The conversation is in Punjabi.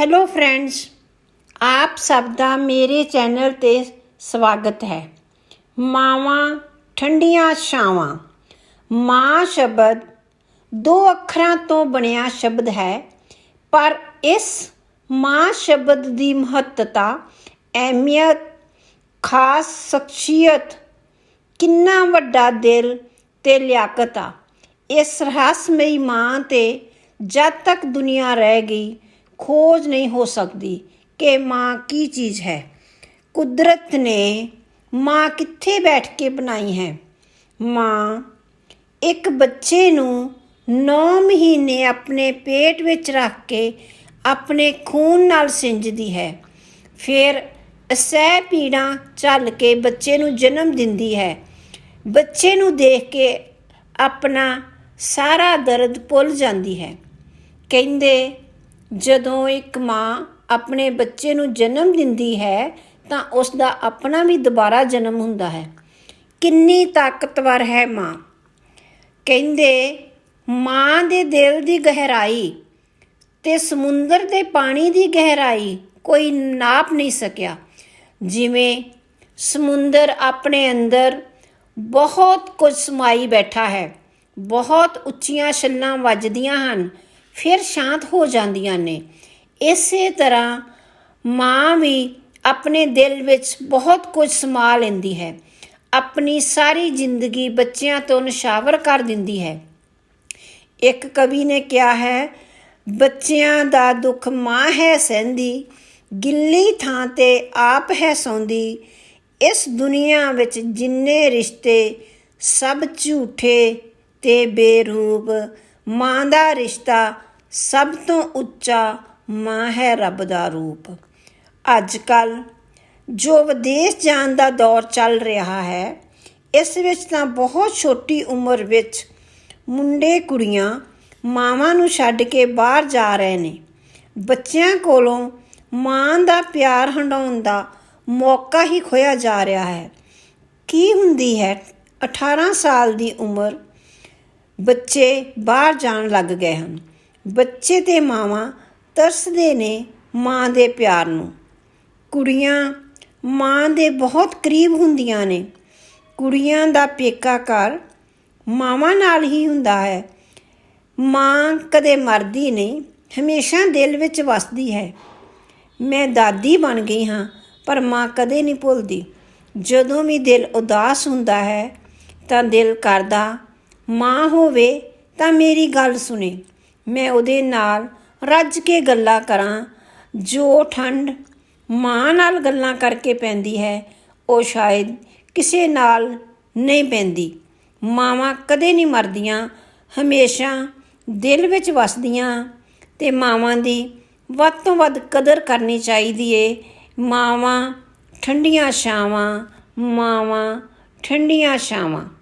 ਹੈਲੋ ਫਰੈਂਡਸ ਆਪ ਸਭ ਦਾ ਮੇਰੇ ਚੈਨਲ ਤੇ ਸਵਾਗਤ ਹੈ। ਮਾਵਾਂ, ਠੰਡੀਆਂ ਛਾਵਾਂ। ਮਾਂ ਸ਼ਬਦ ਦੋ ਅੱਖਰਾਂ ਤੋਂ ਬਣਿਆ ਸ਼ਬਦ ਹੈ, ਪਰ ਇਸ ਮਾਂ ਸ਼ਬਦ ਦੀ ਮਹੱਤਤਾ, ਅਹਿਮੀਅਤ, ਖਾਸ ਸ਼ਖਸੀਅਤ ਕਿੰਨਾ ਵੱਡਾ ਦਿਲ ਤੇ ਲਿਆਕਤ ਆ। ਇਸ ਰਹੱਸਮਈ ਮਾਂ ਤੇ ਜਦ ਤੱਕ ਦੁਨੀਆ ਰਹਿ ਗਈ ਖੋਜ ਨਹੀਂ ਹੋ ਸਕਦੀ ਕਿ ਮਾਂ ਕੀ ਚੀਜ਼ ਹੈ। ਕੁਦਰਤ ਨੇ ਮਾਂ ਕਿੱਥੇ ਬੈਠ ਕੇ ਬਣਾਈ ਹੈ? ਮਾਂ ਇੱਕ ਬੱਚੇ ਨੂੰ 9 ਮਹੀਨੇ ਆਪਣੇ ਪੇਟ ਵਿੱਚ ਰੱਖ ਕੇ ਆਪਣੇ ਖੂਨ ਨਾਲ ਸਿੰਜਦੀ ਹੈ। ਫਿਰ ਅਸਹਿ ਪੀੜਾਂ ਝੱਲ ਕੇ ਬੱਚੇ ਨੂੰ ਜਨਮ ਦਿੰਦੀ ਹੈ। ਬੱਚੇ ਨੂੰ ਦੇਖ ਕੇ ਆਪਣਾ ਸਾਰਾ ਦਰਦ ਭੁੱਲ ਜਾਂਦੀ ਹੈ। ਕਹਿੰਦੇ ਜਦੋਂ ਇੱਕ ਮਾਂ ਆਪਣੇ ਬੱਚੇ ਨੂੰ ਜਨਮ ਦਿੰਦੀ ਹੈ, ਤਾਂ ਉਸ ਦਾ ਆਪਣਾ ਵੀ ਦੁਬਾਰਾ ਜਨਮ ਹੁੰਦਾ ਹੈ। ਕਿੰਨੀ ਤਾਕਤਵਰ ਹੈ ਮਾਂ। ਕਹਿੰਦੇ, ਮਾਂ ਦੇ ਦਿਲ ਦੀ ਗਹਿਰਾਈ ਤੇ ਸਮੁੰਦਰ ਦੇ ਪਾਣੀ ਦੀ ਗਹਿਰਾਈ ਕੋਈ ਨਾਪ ਨਹੀਂ ਸਕਿਆ। ਜਿਵੇਂ ਸਮੁੰਦਰ ਆਪਣੇ ਅੰਦਰ ਬਹੁਤ ਕੁਝ ਸਮਾਈ ਬੈਠਾ ਹੈ, ਬਹੁਤ ਉੱਚੀਆਂ ਛੱਲਾਂ ਵੱਜਦੀਆਂ ਹਨ ਫਿਰ ਸ਼ਾਂਤ ਹੋ ਜਾਂਦੀਆਂ ਨੇ। ਇਸੇ ਤਰ੍ਹਾਂ ਮਾਂ ਵੀ ਆਪਣੇ ਦਿਲ ਵਿੱਚ ਬਹੁਤ ਕੁਝ ਸਮਾ ਲੈਂਦੀ ਹੈ। ਆਪਣੀ ਸਾਰੀ ਜ਼ਿੰਦਗੀ ਬੱਚਿਆਂ ਤੋਂ ਨਿਸ਼ਾਵਰ ਕਰ ਦਿੰਦੀ ਹੈ। ਇੱਕ ਕਵੀ ਨੇ ਕਿਹਾ ਹੈ, ਬੱਚਿਆਂ ਦਾ ਦੁੱਖ ਮਾਂ ਹੈ ਸਹਿੰਦੀ, ਗਿੱਲੀ ਥਾਂ ਤੇ ਆਪ ਹੈ ਸੌਂਦੀ। ਇਸ ਦੁਨੀਆ ਵਿੱਚ ਜਿੰਨੇ ਰਿਸ਼ਤੇ ਸਭ ਝੂਠੇ ਤੇ ਬੇਰੂਪ, ਮਾਂ ਦਾ ਰਿਸ਼ਤਾ ਸਭ ਤੋਂ ਉੱਚਾ ਮਾਂ ਹੈ ਰੱਬ ਦਾ ਰੂਪ। ਅੱਜ ਕੱਲ ਜੋ ਵਿਦੇਸ਼ ਜਾਣ ਦਾ ਦੌਰ ਚੱਲ ਰਿਹਾ ਹੈ, ਇਸ ਵਿੱਚ ਤਾਂ ਬਹੁਤ ਛੋਟੀ ਉਮਰ ਵਿੱਚ ਮੁੰਡੇ ਕੁੜੀਆਂ ਮਾਵਾਂ ਨੂੰ ਛੱਡ ਕੇ ਬਾਹਰ ਜਾ ਰਹੇ ਨੇ। ਬੱਚਿਆਂ ਕੋਲੋਂ ਮਾਂ ਦਾ ਪਿਆਰ ਹੰਡਾਉਣ ਦਾ ਮੌਕਾ ਹੀ ਖੋਇਆ ਜਾ ਰਿਹਾ ਹੈ। ਕੀ ਹੁੰਦੀ ਹੈ 18 ਸਾਲ ਦੀ ਉਮਰ ਬੱਚੇ ਬਾਹਰ ਜਾਣ ਲੱਗ ਗਏ ਹਨ। ਬੱਚੇ ਤੇ ਮਾਵਾਂ ਤਰਸਦੇ ਨੇ ਮਾਂ ਦੇ ਪਿਆਰ ਨੂੰ। ਕੁੜੀਆਂ ਮਾਂ ਦੇ ਬਹੁਤ ਕਰੀਬ ਹੁੰਦੀਆਂ ਨੇ। ਕੁੜੀਆਂ ਦਾ ਪੇਕਾ ਘਰ ਮਾਵਾਂ ਨਾਲ ਹੀ ਹੁੰਦਾ ਹੈ। ਮਾਂ ਕਦੇ ਮਰਦੀ ਨਹੀਂ, ਹਮੇਸ਼ਾ ਦਿਲ ਵਿੱਚ ਵਸਦੀ ਹੈ। ਮੈਂ ਦਾਦੀ ਬਣ ਗਈ ਹਾਂ, ਪਰ ਮਾਂ ਕਦੇ ਨਹੀਂ ਭੁੱਲਦੀ। ਜਦੋਂ ਵੀ ਦਿਲ ਉਦਾਸ ਹੁੰਦਾ ਹੈ ਤਾਂ ਦਿਲ ਕਰਦਾ, ਮਾਂ ਹੋਵੇ ਤਾਂ ਮੇਰੀ ਗੱਲ ਸੁਣੇ। ਮੈਂ ਉਹਦੇ ਨਾਲ ਰੱਜ ਕੇ ਗੱਲਾਂ ਕਰਾਂ। ਜੋ ਠੰਡ ਮਾਂ ਨਾਲ ਗੱਲਾਂ ਕਰਕੇ ਪੈਂਦੀ ਹੈ, ਉਹ ਸ਼ਾਇਦ ਕਿਸੇ ਨਾਲ ਨਹੀਂ ਪੈਂਦੀ। ਮਾਵਾਂ ਕਦੇ ਨਹੀਂ ਮਰਦੀਆਂ, ਹਮੇਸ਼ਾ ਦਿਲ ਵਿੱਚ ਵਸਦੀਆਂ। ਤੇ ਮਾਵਾਂ ਦੀ ਵੱਧ ਤੋਂ ਵੱਧ ਕਦਰ ਕਰਨੀ ਚਾਹੀਦੀ ਏ। ਮਾਵਾਂ ਠੰਡੀਆਂ ਛਾਵਾਂ, ਮਾਵਾਂ ਠੰਡੀਆਂ ਛਾਵਾਂ।